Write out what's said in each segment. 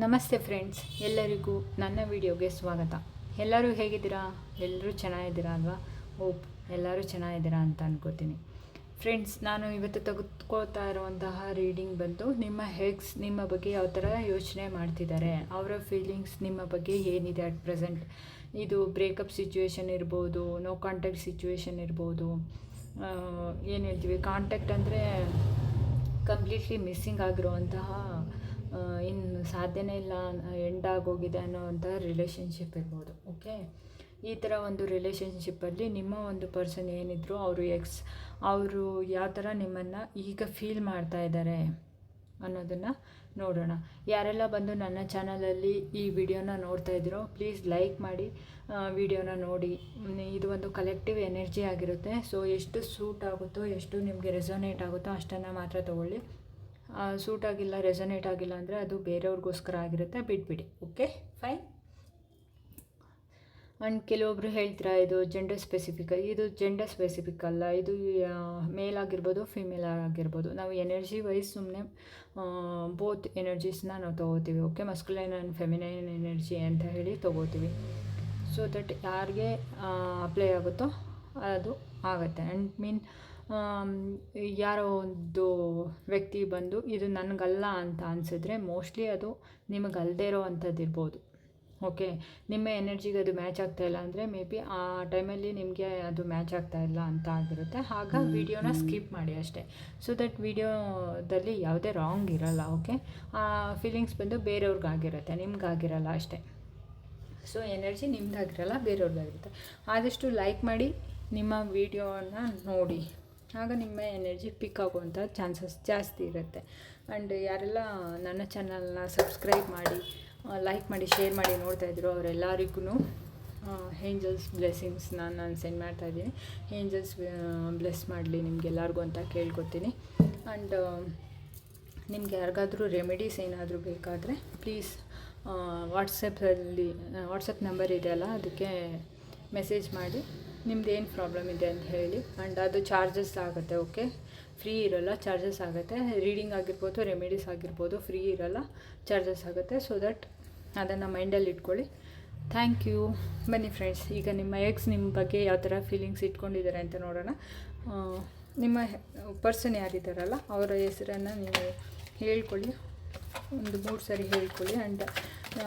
ನಮಸ್ತೆ ಫ್ರೆಂಡ್ಸ್, ಎಲ್ಲರಿಗೂ ನನ್ನ ವಿಡಿಯೋಗೆ ಸ್ವಾಗತ. ಎಲ್ಲರೂ ಹೇಗಿದ್ದೀರಾ? ಎಲ್ಲರೂ ಚೆನ್ನಾಗಿದ್ದೀರಾ ಅಲ್ವಾ? ಓಪ್ ಎಲ್ಲರೂ ಚೆನ್ನಾಗಿದ್ದೀರಾ ಅಂತ ಅನ್ಕೋತೀನಿ. ಫ್ರೆಂಡ್ಸ್, ನಾನು ಇವತ್ತು ತೆಗೆದುಕೊಳ್ತಾ ಇರುವಂತಹ ರೀಡಿಂಗ್ ಬಂದು ನಿಮ್ಮ ಹೆಗ್ಸ್, ನಿಮ್ಮ ಬಗ್ಗೆ ಯಾವ ಥರ ಯೋಚನೆ ಮಾಡ್ತಿದ್ದಾರೆ, ಅವರ ಫೀಲಿಂಗ್ಸ್ ನಿಮ್ಮ ಬಗ್ಗೆ ಏನಿದೆ ಅಟ್ ಪ್ರೆಸೆಂಟ್. ಇದು ಬ್ರೇಕಪ್ ಸಿಚುವೇಶನ್ ಇರ್ಬೋದು, ನೋ ಕಾಂಟ್ಯಾಕ್ಟ್ ಸಿಚುವೇಶನ್ ಇರ್ಬೋದು ಏನು ಹೇಳ್ತೀವಿ, ಕಾಂಟ್ಯಾಕ್ಟ್ ಅಂದರೆ ಕಂಪ್ಲೀಟ್ಲಿ ಮಿಸ್ಸಿಂಗ್ ಆಗಿರುವಂತಹ ಇನ್ನು ಸಾಧ್ಯನೇ ಇಲ್ಲ ಎಂಡ್ ಆಗೋಗಿದೆ ಅನ್ನೋವಂಥ ರಿಲೇಷನ್ಶಿಪ್ ಇರ್ಬೋದು ಓಕೆ ಈ ಥರ ಒಂದು ರಿಲೇಷನ್ಶಿಪ್ಪಲ್ಲಿ ನಿಮ್ಮ ಒಂದು ಪರ್ಸನ್ ಏನಿದ್ರು, ಅವರು ಎಕ್ಸ್ ಅವರು ಯಾವ ಥರ ನಿಮ್ಮನ್ನು ಈಗ ಫೀಲ್ ಮಾಡ್ತಾ ಇದ್ದಾರೆ ಅನ್ನೋದನ್ನು ನೋಡೋಣ. ಯಾರೆಲ್ಲ ಬಂದು ನನ್ನ ಚಾನಲಲ್ಲಿ ಈ ವಿಡಿಯೋನ ನೋಡ್ತಾ ಇದ್ದೀರೋ ಪ್ಲೀಸ್ ಲೈಕ್ ಮಾಡಿ ವಿಡಿಯೋನ ನೋಡಿ. ಇದು ಒಂದು ಕಲೆಕ್ಟಿವ್ ಎನರ್ಜಿ ಆಗಿರುತ್ತೆ. ಸೊ ಎಷ್ಟು ಸೂಟ್ ಆಗುತ್ತೋ, ಎಷ್ಟು ನಿಮಗೆ ರೆಸೊನೇಟ್ ಆಗುತ್ತೋ ಅಷ್ಟನ್ನು ಮಾತ್ರ ತೊಗೊಳ್ಳಿ. ಸೂಟ್ ಆಗಿಲ್ಲ ರೆಸನೇಟ್ ಆಗಿಲ್ಲ ಅಂದರೆ ಅದು ಬೇರೆಯವ್ರಿಗೋಸ್ಕರ ಆಗಿರುತ್ತೆ, ಬಿಟ್ಬಿಡಿ ಓಕೆ ಫೈನ್ ಆ್ಯಂಡ್ ಕೆಲವೊಬ್ಬರು ಹೇಳ್ತೀರಾ, ಇದು ಜೆಂಡರ್ ಸ್ಪೆಸಿಫಿಕ್ ಇದು ಜೆಂಡರ್ ಸ್ಪೆಸಿಫಿಕ್ ಅಲ್ಲ, ಇದು ಮೇಲ್ ಆಗಿರ್ಬೋದು ಫಿಮೇಲ್ ಆಗಿರ್ಬೋದು. ನಾವು ಎನರ್ಜಿ ವೈಸ್ ಸುಮ್ಮನೆ ಬೋತ್ ಎನರ್ಜೀಸ್ನ ನಾವು ತೊಗೋತೀವಿ okay masculine and feminine energy ಅಂತ ಹೇಳಿ ತೊಗೋತೀವಿ. ಸೊ ದಟ್ ಯಾರಿಗೆ ಅಪ್ಲೈ ಆಗುತ್ತೋ ಅದು ಆಗುತ್ತೆ. ಆ್ಯಂಡ್ ಮೀನ್ ಯಾರೋ ಒಂದು ವ್ಯಕ್ತಿ ಬಂದು ಇದು ನನಗಲ್ಲ ಅಂತ ಅನಿಸಿದ್ರೆ ಮೋಸ್ಟ್ಲಿ ಅದು ನಿಮಗಲ್ಲದೆ ಇರೋ ಅಂಥದ್ದು ಇರ್ಬೋದು ಓಕೆ ನಿಮ್ಮ ಎನರ್ಜಿಗೆ ಅದು ಮ್ಯಾಚ್ ಆಗ್ತಾ ಇಲ್ಲ ಅಂದರೆ ಮೇ ಬಿ ಆ ಟೈಮಲ್ಲಿ ನಿಮಗೆ ಅದು ಮ್ಯಾಚ್ ಆಗ್ತಾ ಇಲ್ಲ ಅಂತ ಆಗಿರುತ್ತೆ. ಆಗ ವಿಡಿಯೋನ ಸ್ಕಿಪ್ ಮಾಡಿ ಅಷ್ಟೇ. ಸೊ ದಟ್ ವಿಡಿಯೋದಲ್ಲಿ ಯಾವುದೇ ರಾಂಗ್ ಇರಲ್ಲ ಓಕೆ ಆ ಫೀಲಿಂಗ್ಸ್ ಬಂದು ಬೇರೆಯವ್ರಿಗಾಗಿರುತ್ತೆ ನಿಮ್ಗಾಗಿರಲ್ಲ ಅಷ್ಟೇ. ಸೊ ಎನರ್ಜಿ ನಿಮ್ದಾಗಿರಲ್ಲ ಬೇರೆಯವ್ರಿಗಾಗಿರುತ್ತೆ. ಆದಷ್ಟು ಲೈಕ್ ಮಾಡಿ ನಿಮ್ಮ ವೀಡಿಯೋನ ನೋಡಿ. ಆಗ ನಿಮ್ಮ ಎನರ್ಜಿ ಪಿಕ್ ಆಗುವಂಥ ಚಾನ್ಸಸ್ ಜಾಸ್ತಿ ಇರುತ್ತೆ. ಆ್ಯಂಡ್ ಯಾರೆಲ್ಲ ನನ್ನ ಚಾನಲ್ನ ಸಬ್ಸ್ಕ್ರೈಬ್ ಮಾಡಿ ಲೈಕ್ ಮಾಡಿ, ಶೇರ್ ಮಾಡಿ ನೋಡ್ತಾ ಇದ್ರು ಅವರೆಲ್ಲರಿಗೂ ಏಂಜಲ್ಸ್ ಬ್ಲೆಸ್ಸಿಂಗ್ಸ್ನ ನಾನು ಸೆಂಡ್ ಮಾಡ್ತಾಯಿದ್ದೀನಿ ಏಂಜಲ್ಸ್ ಬ್ಲೆಸ್ ಮಾಡಲಿ ನಿಮಗೆಲ್ಲರಿಗೂ ಅಂತ ಕೇಳ್ಕೊತೀನಿ. ಆ್ಯಂಡ್ ನಿಮ್ಗೆ ಯಾರಿಗಾದರೂ ರೆಮಿಡೀಸ್ ಏನಾದರೂ ಬೇಕಾದರೆ ಪ್ಲೀಸ್ ವಾಟ್ಸಪ್ಪಲ್ಲಿ ವಾಟ್ಸಪ್ ನಂಬರ್ ಇದೆಯಲ್ಲ, ಅದಕ್ಕೆ ಮೆಸೇಜ್ ಮಾಡಿ. ನಿಮ್ದು ಏನು ಪ್ರಾಬ್ಲಮ್ ಇದೆ ಅಂತ ಹೇಳಿ. ಆ್ಯಂಡ್ ಅದು ಚಾರ್ಜಸ್ ಆಗುತ್ತೆ ಓಕೆ ಫ್ರೀ ಇರೋಲ್ಲ ಚಾರ್ಜಸ್ ಆಗುತ್ತೆ. ರೀಡಿಂಗ್ ಆಗಿರ್ಬೋದು ರೆಮಿಡೀಸ್ ಆಗಿರ್ಬೋದು ಫ್ರೀ ಇರೋಲ್ಲ ಚಾರ್ಜಸ್ ಆಗುತ್ತೆ. ಸೊ ದಟ್ ಅದನ್ನು ಮೈಂಡಲ್ಲಿ ಇಟ್ಕೊಳ್ಳಿ. ಥ್ಯಾಂಕ್ ಯು ಬನ್ನಿ ಫ್ರೆಂಡ್ಸ್ ಈಗ ನಿಮ್ಮ ಎಕ್ಸ್ ನಿಮ್ಮ ಬಗ್ಗೆ ಯಾವ ಥರ ಫೀಲಿಂಗ್ಸ್ ಇಟ್ಕೊಂಡಿದ್ದಾರೆ ಅಂತ ನೋಡೋಣ. ನಿಮ್ಮ ಪರ್ಸನ್ ಯಾರಿದ್ದಾರಲ್ಲ, ಅವರ ಹೆಸರನ್ನು ನೀವು ಹೇಳ್ಕೊಳ್ಳಿ. ಒಂದು ಮೂರು ಸರಿ ಹೇಳ್ಕೊಳ್ಳಿ. ಆ್ಯಂಡ್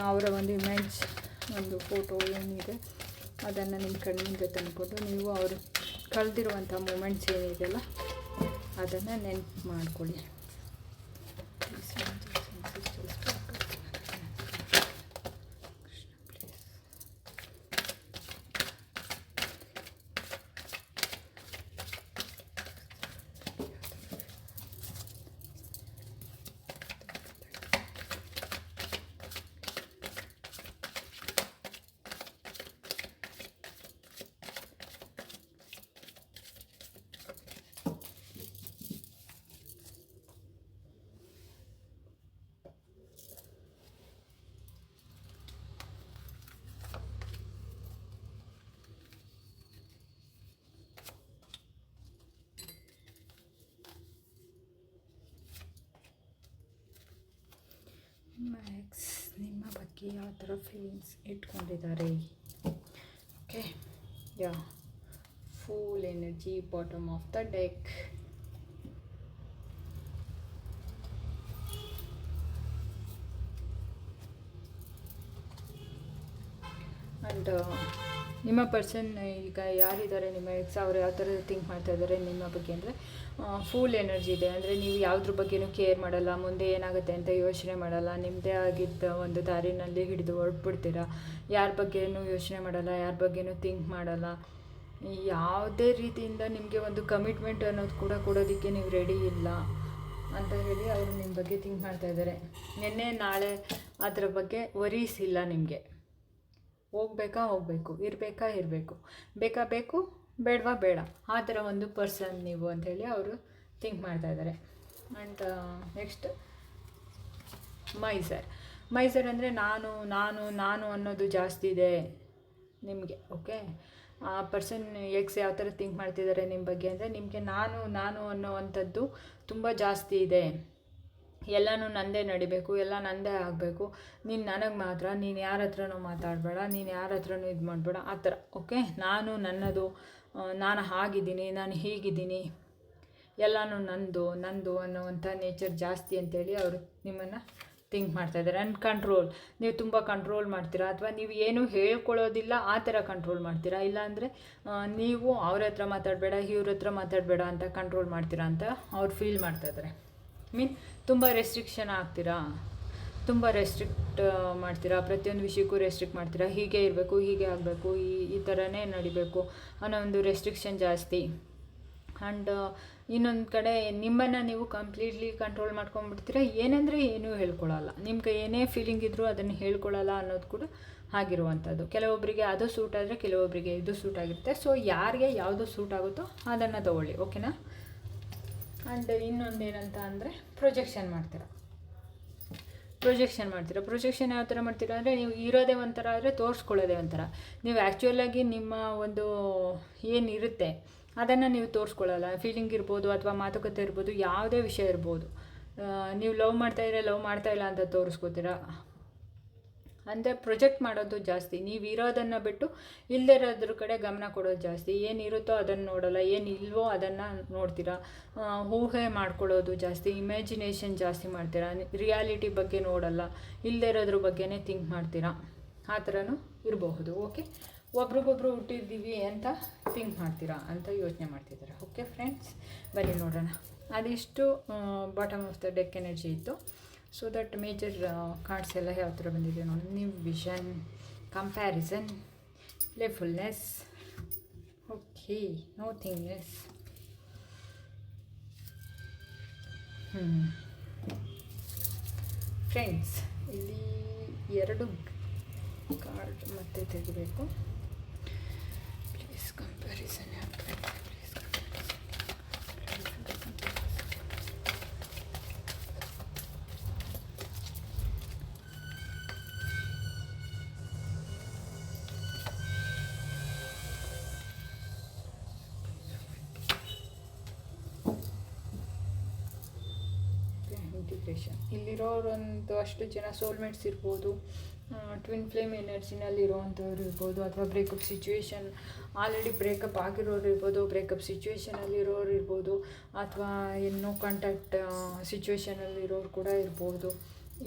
ಅವರ ಒಂದು ಇಮೇಜ್ ಒಂದು ಫೋಟೋ ಏನಿದೆ. ಅದನ್ನು ನಿಮ್ಮ ಕಣ್ಣಿಂದ ತಂದ್ಕೊಂಡು ನೀವು ಅವರು ಕಳೆದಿರುವಂಥ ಮೂಮೆಂಟ್ಸ್ ಏನಿದೆಯಲ್ಲ ಅದನ್ನು ನೆನ್ಪು ಮಾಡ್ಕೊಳ್ಳಿ. ಎಕ್ಸ್ ನಿಮ್ಮ ಬಗ್ಗೆ ಯಾವ ಥರ ಫೀಲಿಂಗ್ಸ್ ಇಟ್ಕೊಂಡಿದ್ದಾರೆ? Okay ya full energy bottom of the deck ನಿಮ್ಮ ಪರ್ಸನ್ ಈಗ ಯಾರಿದ್ದಾರೆ, ನಿಮ್ಮ ಎಕ್ಸ್ ಅವರು ಯಾವ ಥರ ಥಿಂಕ್ ಮಾಡ್ತಾ ಇದ್ದಾರೆ, ನಿಮ್ಮ ಬಗ್ಗೆ ಅಂದರೆ ಫುಲ್ ಎನರ್ಜಿ ಇದೆ. ಅಂದರೆ ನೀವು ಯಾವುದ್ರ ಬಗ್ಗೆನೂ ಕೇರ್ ಮಾಡಲ್ಲ, ಮುಂದೆ ಏನಾಗುತ್ತೆ ಅಂತ ಯೋಚನೆ ಮಾಡಲ್ಲ ನಿಮ್ಮದೇ ಆಗಿದ್ದ ಒಂದು ದಾರಿನಲ್ಲಿ ಹಿಡಿದು ಹೊರಟ್ಬಿಡ್ತೀರಾ? ಯಾರ ಬಗ್ಗೆನೂ ಯೋಚನೆ ಮಾಡಲ್ಲ, ಯಾರ ಬಗ್ಗೆನೂ ಥಿಂಕ್ ಮಾಡಲ್ಲ. ಯಾವುದೇ ರೀತಿಯಿಂದ ನಿಮಗೆ ಒಂದು ಕಮಿಟ್ಮೆಂಟ್ ಅನ್ನೋದು ಕೂಡ ಕೊಡೋದಕ್ಕೆ ನೀವು ರೆಡಿ ಇಲ್ಲ ಅಂತ ಹೇಳಿ ಅವರು ನಿಮ್ಮ ಬಗ್ಗೆ ಥಿಂಕ್ ಮಾಡ್ತಾ ಇದ್ದಾರೆ. ನಿನ್ನೆ, ನಾಳೆ ಅದರ ಬಗ್ಗೆ ವರೀಸ್ ಇಲ್ಲ ನಿಮಗೆ. ಹೋಗ್ಬೇಕಾ ಹೋಗಬೇಕು, ಇರಬೇಕಾ ಇರಬೇಕು. ಬೇಕಾ ಬೇಕು, ಬೇಡವಾ ಬೇಡ. ಆ ಥರ ಒಂದು ಪರ್ಸನ್ ನೀವು ಅಂಥೇಳಿ ಅವರು ಥಿಂಕ್ ಮಾಡ್ತಾ ಇದ್ದಾರೆ ಆ್ಯಂಡ್ ನೆಕ್ಸ್ಟ್ ಮೈಸರ್ ಮೈಸರ್ ಅಂದರೆ ನಾನು ನಾನು ನಾನು ಅನ್ನೋದು ಜಾಸ್ತಿ ಇದೆ ನಿಮಗೆ ಓಕೆ ಆ ಪರ್ಸನ್ ಎಕ್ಸ್ ಯಾವ ಥರ ಥಿಂಕ್ ಮಾಡ್ತಿದ್ದಾರೆ ನಿಮ್ಮ ಬಗ್ಗೆ ಅಂದರೆ ನಿಮಗೆ ನಾನು ನಾನು ಅನ್ನೋವಂಥದ್ದು ತುಂಬ ಜಾಸ್ತಿ ಇದೆ. ಎಲ್ಲನೂ ನನ್ನದೇ ನಡಿಬೇಕು, ಎಲ್ಲ ನನ್ನದೇ ಆಗಬೇಕು. ನೀನು ನನಗೆ ಮಾತ್ರ, ನೀನು ಯಾರ ಹತ್ರನೂ ಮಾತಾಡಬೇಡ, ನೀನು ಯಾರ ಹತ್ರನೂ ಇದು ಮಾಡಬೇಡ, ಆ ಥರ, ಓಕೆ? ನಾನು ನನ್ನದು ನಾನು ಹಾಗಿದ್ದೀನಿ, ನಾನು ಹೀಗಿದ್ದೀನಿ, ಎಲ್ಲನೂ ನಂದು ನಂದು ಅನ್ನೋವಂಥ ನೇಚರ್ ಜಾಸ್ತಿ ಅಂತೇಳಿ ಅವರು ನಿಮ್ಮನ್ನು ಥಿಂಕ್ ಮಾಡ್ತಾ ಇದ್ದಾರೆ. ಆ್ಯಂಡ್ ಕಂಟ್ರೋಲ್ ನೀವು ತುಂಬ ಕಂಟ್ರೋಲ್ ಮಾಡ್ತೀರಾ? ಅಥವಾ ನೀವು ಏನೂ ಹೇಳ್ಕೊಳ್ಳೋದಿಲ್ಲ, ಆ ಥರ ಕಂಟ್ರೋಲ್ ಮಾಡ್ತೀರಾ? ಇಲ್ಲಾಂದರೆ ನೀವು ಅವ್ರ ಹತ್ರ ಮಾತಾಡಬೇಡ, ಇವ್ರ ಹತ್ರ ಮಾತಾಡಬೇಡ ಅಂತ ಕಂಟ್ರೋಲ್ ಮಾಡ್ತೀರಾ ಅಂತ ಅವ್ರು ಫೀಲ್ ಮಾಡ್ತಾ ಇದ್ದಾರೆ. ಮೀನ್ ತುಂಬ ರೆಸ್ಟ್ರಿಕ್ಷನ್ ಆಗ್ತೀರಾ? ತುಂಬ ರೆಸ್ಟ್ರಿಕ್ಟ್ ಮಾಡ್ತೀರಾ? ಪ್ರತಿಯೊಂದು ವಿಷಯಕ್ಕೂ ರೆಸ್ಟ್ರಿಕ್ಟ್ ಮಾಡ್ತೀರಾ? ಹೀಗೆ ಇರಬೇಕು, ಹೀಗೆ ಆಗಬೇಕು, ಈ ಈ ಥರನೇ ನಡಿಬೇಕು ಅನ್ನೋ ಒಂದು ರೆಸ್ಟ್ರಿಕ್ಷನ್ ಜಾಸ್ತಿ. ಆ್ಯಂಡ್ ಇನ್ನೊಂದು ಕಡೆ ನಿಮ್ಮನ್ನು ನೀವು ಕಂಪ್ಲೀಟ್ಲಿ ಕಂಟ್ರೋಲ್ ಮಾಡ್ಕೊಂಡ್ಬಿಡ್ತೀರಾ? ಏನಂದರೆ ಏನೂ ಹೇಳ್ಕೊಳ್ಳಲ್ಲ ನಿಮ್ಗೆ ಏನೇ ಫೀಲಿಂಗ್ ಇದ್ದರೂ ಅದನ್ನು ಹೇಳ್ಕೊಳ್ಳಲ್ಲ ಅನ್ನೋದು ಕೂಡ ಆಗಿರುವಂಥದ್ದು ಕೆಲವೊಬ್ಬರಿಗೆ ಅದು ಸೂಟ್ ಆದರೆ ಕೆಲವೊಬ್ಬರಿಗೆ ಇದು ಸೂಟ್ ಆಗಿರುತ್ತೆ. ಸೊ ಯಾರಿಗೆ ಯಾವುದು ಸೂಟ್ ಆಗುತ್ತೋ ಅದನ್ನು ತಗೊಳ್ಳಿ ಓಕೆನಾ ಆ್ಯಂಡ್ ಇನ್ನೊಂದು ಏನಂತ ಅಂದರೆ ಪ್ರೊಜೆಕ್ಷನ್ ಮಾಡ್ತೀರಾ. ಪ್ರೊಜೆಕ್ಷನ್ ಮಾಡ್ತೀರಾ. ಪ್ರೊಜೆಕ್ಷನ್ ಯಾವ ಥರ ಮಾಡ್ತೀರಾ ಅಂದರೆ ನೀವು ಇರೋದೇ ಒಂಥರ ಆದರೆ ತೋರಿಸ್ಕೊಳ್ಳೋದೇ ಒಂಥರ. ನೀವು ಆ್ಯಕ್ಚುಲಾಗಿ ನಿಮ್ಮ ಒಂದು ಏನಿರುತ್ತೆ ಅದನ್ನು ನೀವು ತೋರಿಸ್ಕೊಳ್ಳಲ್ಲ. ಫೀಲಿಂಗ್ ಇರ್ಬೋದು ಅಥವಾ ಮಾತುಕತೆ ಇರ್ಬೋದು, ಯಾವುದೇ ವಿಷಯ ಇರ್ಬೋದು. ನೀವು ಲವ್ ಮಾಡ್ತಾ ಇದ್ರೆ ಲವ್ ಮಾಡ್ತಾ ಇಲ್ಲ ಅಂತ ತೋರಿಸ್ಕೋತೀರಾ? ಅಂದರೆ ಪ್ರೊಜೆಕ್ಟ್ ಮಾಡೋದು ಜಾಸ್ತಿ. ನೀವು ಇರೋದನ್ನು ಬಿಟ್ಟು ಇಲ್ಲದೇ ಇರೋದ್ರ ಕಡೆ ಗಮನ ಕೊಡೋದು ಜಾಸ್ತಿ. ಏನಿರುತ್ತೋ ಅದನ್ನು ನೋಡೋಲ್ಲ, ಏನು ಇಲ್ವೋ ಅದನ್ನು ನೋಡ್ತೀರಾ? ಊಹೆ ಮಾಡ್ಕೊಳ್ಳೋದು ಜಾಸ್ತಿ ಇಮ್ಯಾಜಿನೇಷನ್ ಜಾಸ್ತಿ ಮಾಡ್ತೀರಾ? ರಿಯಾಲಿಟಿ ಬಗ್ಗೆ ನೋಡಲ್ಲ ಇಲ್ಲದಿರೋದ್ರ ಬಗ್ಗೆನೇ ಥಿಂಕ್ ಮಾಡ್ತೀರಾ? ಆ ಥರನೂ ಇರಬಹುದು ಓಕೆ ಒಬ್ರಿಗೊಬ್ರು ಹುಟ್ಟಿದ್ದೀವಿ ಅಂತ ಥಿಂಕ್ ಮಾಡ್ತೀರಾ ಅಂತ ಯೋಚನೆ ಮಾಡ್ತಿದ್ದಾರೆ ಓಕೆ ಫ್ರೆಂಡ್ಸ್ ಬನ್ನಿ ನೋಡೋಣ. ಅದಿಷ್ಟು bottom of the deck energy ಇತ್ತು. ಸೊ ದಟ್ ಮೇಜರ್ ಕಾರ್ಡ್ಸ್ ಎಲ್ಲ ಯಾವ ಥರ ಬಂದಿದೆ ನೋಡಿ. ನೀವು vision comparison playfulness okay no thingness ಹ್ಞೂ ಫ್ರೆಂಡ್ಸ್ ಇಲ್ಲಿ ಎರಡು ಕಾರ್ಡ್ ಮತ್ತೆ ತೆಗಿಬೇಕು. ಪ್ಲೀಸ್ ಕಂಪ್ಯಾರಿಸನ್ ಪ್ಲೀಸ್ ಇಂಟಿಗ್ರೇಷನ್ ಇಲ್ಲಿರೋರೊಂದು ಅಷ್ಟು ಜನ ಸೋಲ್ಮೇಟ್ಸ್ ಇರ್ಬೋದು. ಟ್ವಿನ್ ಫ್ಲೇಮ್ ಎನರ್ಜಿನಲ್ಲಿ ಇರೋವಂಥವ್ರು ಇರ್ಬೋದು. ಅಥವಾ ಬ್ರೇಕಪ್ ಸಿಚುವೇಶನ್ ಆಲ್ರೆಡಿ ಬ್ರೇಕಪ್ ಆಗಿರೋರು ಇರ್ಬೋದು ಬ್ರೇಕಪ್ ಸಿಚುವೇಶನಲ್ಲಿರೋರು ಇರ್ಬೋದು. ಅಥವಾ ಇನ್ನೂ ಕಾಂಟ್ಯಾಕ್ಟ್ ಸಿಚುವೇಶನಲ್ಲಿರೋರು ಕೂಡ ಇರ್ಬೋದು.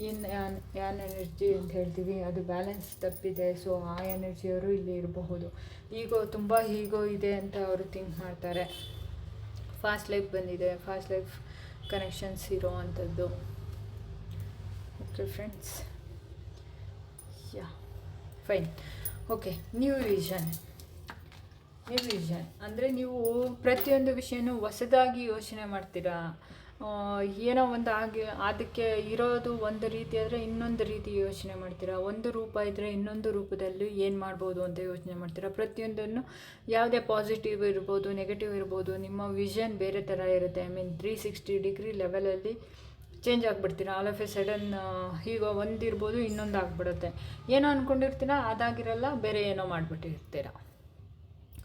ಇನ್ ಯಾನ್ ಯಾನ್ ಎನರ್ಜಿ ಅಂತ ಹೇಳ್ತೀವಿ. ಅದು ಬ್ಯಾಲೆನ್ಸ್ ತಪ್ಪಿದೆ. ಸೊ ಆ ಎನರ್ಜಿಯವರು ಇಲ್ಲಿ ಇರಬಹುದು. ಈಗೋ ತುಂಬ ಹೀಗೋ ಇದೆ ಅಂತ ಅವರು ಥಿಂಕ್ ಮಾಡ್ತಾರೆ. ಫಾಸ್ಟ್ ಲೈಫ್ ಬಂದಿದೆ. ಫಾಸ್ಟ್ ಲೈಫ್ ಕನೆಕ್ಷನ್ಸ್ ಇರೋ ಅಂಥದ್ದು okay friends ya fine okay new vision new vision ಅಂದರೆ ನೀವು ಪ್ರತಿಯೊಂದು ವಿಷಯನೂ ಹೊಸದಾಗಿ ಯೋಚನೆ ಮಾಡ್ತೀರಾ? ಏನೋ ಒಂದು ಆಗಿ ಅದಕ್ಕೆ ಇರೋದು ಒಂದು ರೀತಿ ಆದರೆ ಇನ್ನೊಂದು ರೀತಿ ಯೋಚನೆ ಮಾಡ್ತೀರಾ? ಒಂದು ರೂಪ ಇದ್ದರೆ ಇನ್ನೊಂದು ರೂಪದಲ್ಲಿ ಏನು ಮಾಡ್ಬೋದು ಅಂತ ಯೋಚನೆ ಮಾಡ್ತೀರಾ? ಪ್ರತಿಯೊಂದನ್ನು ಯಾವುದೇ ಪಾಸಿಟಿವ್ ಇರ್ಬೋದು ನೆಗೆಟಿವ್ ಇರ್ಬೋದು, ನಿಮ್ಮ ವಿಷನ್ ಬೇರೆ ಥರ ಇರುತ್ತೆ. I mean three sixty degree ಲೆವೆಲಲ್ಲಿ ಚೇಂಜ್ ಆಗಿಬಿಡ್ತೀರಾ? ಆಲ್ ಆಫ್ ಎ ಸಡನ್ ಈಗ ಒಂದಿರ್ಬೋದು, ಇನ್ನೊಂದು ಆಗ್ಬಿಡುತ್ತೆ. ಏನೋ ಅಂದ್ಕೊಂಡಿರ್ತೀರ ಅದಾಗಿರಲ್ಲ, ಬೇರೆ ಏನೋ ಮಾಡಿಬಿಟ್ಟಿರ್ತೀರ?